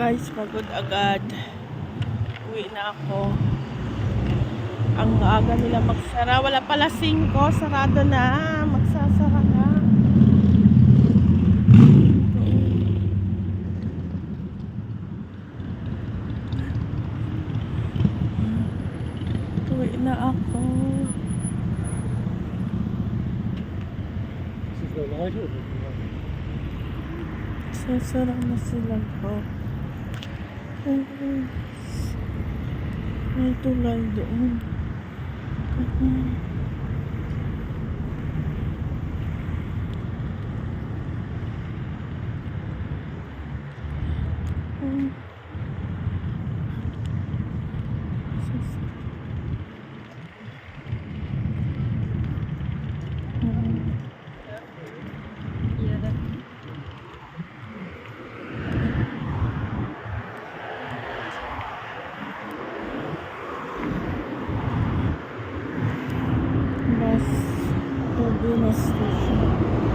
Guys, pagod agad. Uwi na ako. Ang aga nila magsara. Wala pala 5. Sarado na. Magsasara na. Uwi na ako. This is the light or the Sasara na sila ko. Ay, May tulay doon. Mm. Sas- 11 січня.